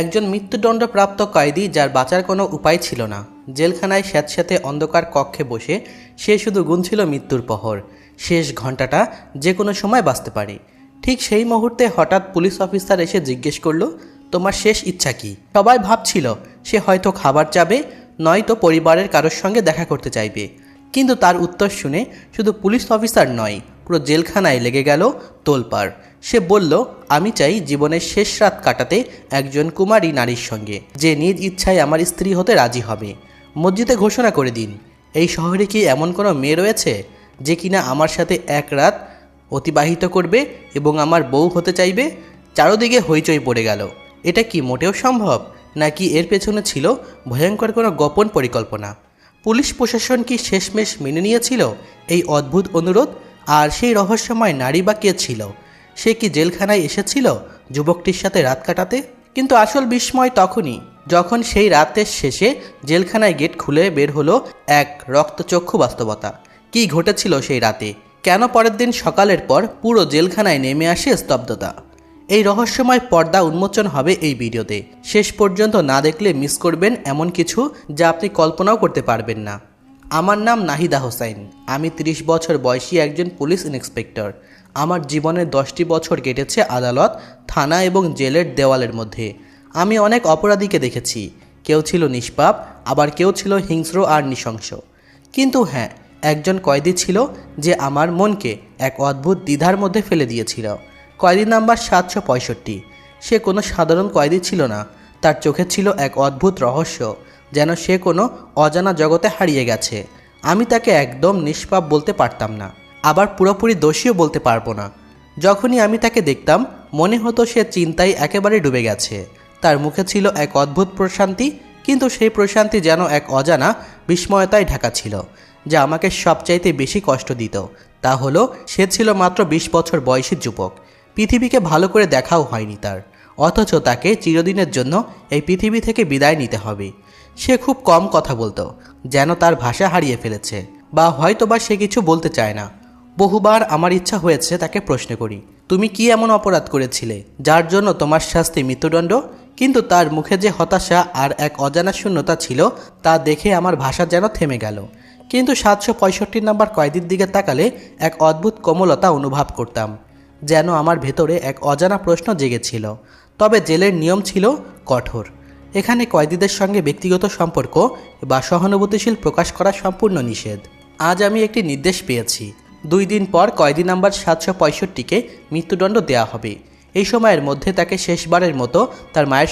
একজন মৃত্যুদণ্ডপ্রাপ্ত কয়েদি যার বাঁচার কোনো উপায় ছিল না। জেলখানায় স্যাঁতস্যাঁতে অন্ধকার কক্ষে বসে সে শুধু গুনছিল মৃত্যুর পহর শেষ ঘন্টাটা যে কোনো সময় বাঁচতে পারে। ঠিক সেই মুহূর্তে হঠাৎ পুলিশ অফিসার এসে জিজ্ঞেস করল, তোমার শেষ ইচ্ছা কি? সবাই ভাবছিল, সে হয়তো খাবার চাবে, নয়তো পরিবারের কারোর সঙ্গে দেখা করতে চাইবে। কিন্তু তার উত্তর শুনে শুধু পুলিশ অফিসার নয়, পুরো জেলখানায় লেগে গেল তোলপাড়। সে বলল, আমি চাই জীবনের শেষ রাত কাটাতে একজন কুমারী নারীর সঙ্গে, যে নিজ ইচ্ছায় আমার স্ত্রী হতে রাজি হবে। মসজিদে ঘোষণা করে দিন, এই শহরে কি এমন কোনো মেয়ে রয়েছে, যে কিনা আমার সাথে এক রাত অতিবাহিত করবে এবং আমার বউ হতে চাইবে? চারোদিকে হইচই পড়ে গেল। এটা কি মোটেও সম্ভব, নাকি এর পেছনে ছিল ভয়ঙ্কর কোনো গোপন পরিকল্পনা? পুলিশ প্রশাসন কি শেষমেশ মেনে নিয়েছিল এই অদ্ভুত অনুরোধ? আর সেই রহস্যময় নারী বা কে ছিল? সে কি জেলখানায় এসেছিল যুবকটির সাথে রাত কাটাতে? কিন্তু আসল বিস্ময় তখনই, যখন সেই রাতের শেষে জেলখানায় গেট খুলে বের হলো এক রক্তচক্ষু বাস্তবতা। কি ঘটেছিল সেই রাতে? কেন পরের দিন সকালের পর পুরো জেলখানায় নেমে আসে স্তব্ধতা? এই রহস্যময় পর্দা উন্মোচন হবে এই ভিডিওতে। শেষ পর্যন্ত না দেখলে মিস করবেন এমন কিছু যা আপনি কল্পনাও করতে পারবেন না। আমার নাম নাহিদা হোসাইন। আমি ৩০ বছর বয়সী একজন পুলিশ ইন্সপেক্টর। আমার জীবনের দশটি বছর কেটেছে আদালত, থানা এবং জেলের দেওয়ালের মধ্যে। আমি অনেক অপরাধীকে দেখেছি। কেউ ছিল নিষ্পাপ, আবার কেউ ছিল হিংস্র আর নৃশংস। কিন্তু হ্যাঁ একজন কয়েদি ছিল যে আমার মনকে এক অদ্ভুত দ্বিধার মধ্যে ফেলে দিয়েছিল। কয়েদি নাম্বার সাতশো পঁয়ষট্টি। সে কোনো সাধারণ কয়েদি ছিল না। তার চোখে ছিল এক অদ্ভুত রহস্য। যেন সে কোনো অজানা জগতে হারিয়ে গেছে। আমি তাকে একদম নিষ্পাপ বলতে পারতাম না, আবার পুরোপুরি দোষীও বলতে পারব না। যখনই আমি তাকে দেখতাম, মনে হতো সে চিন্তায় একেবারে ডুবে গেছে। তার মুখে ছিল এক অদ্ভুত প্রশান্তি, কিন্তু সেই প্রশান্তি যেন এক অজানা বিস্ময়তায় ঢাকা ছিল, যা আমাকে সবচাইতে বেশি কষ্ট দিত। তা হলো, সে ছিল মাত্র বিশ বছর বয়সী যুবক। পৃথিবীকে ভালো করে দেখাও হয়নি তার। অথচ তাকে চিরদিনের জন্য এই পৃথিবী থেকে বিদায় নিতে হবে। সে খুব কম কথা বলতো, যেন তার ভাষা হারিয়ে ফেলেছে, বা হয়তোবা সে কিছু বলতে চায় না। বহুবার আমার ইচ্ছা হয়েছে তাকে প্রশ্ন করি, তুমি কি এমন অপরাধ করেছিলে, যার জন্য তোমার শাস্তি মৃত্যুদণ্ড? কিন্তু তার মুখে যে হতাশা আর এক অজানা শূন্যতা ছিল, তা দেখে আমার ভাষা যেন থেমে গেল। কিন্তু সাতশো পঁয়ষট্টি নাম্বার কয়েদির দিকে তাকালে এক অদ্ভুত কোমলতা অনুভব করতাম, যেন আমার ভেতরে এক অজানা প্রশ্ন জেগেছিল। তবে জেলের নিয়ম ছিল কঠোর। এখানে কয়েদিদের সঙ্গে ব্যক্তিগত সম্পর্ক বা সহানুভূতিশীল প্রকাশ করা সম্পূর্ণ নিষেধ। আজ আমি একটি নির্দেশ পেয়েছি। দুই দিন পর কয়েদি নাম্বার সাতশো পঁয়ষট্টিকে মৃত্যুদণ্ড দেওয়া হবে। এই সময়ের মধ্যে তাকে শেষবারের মতো তার মায়ের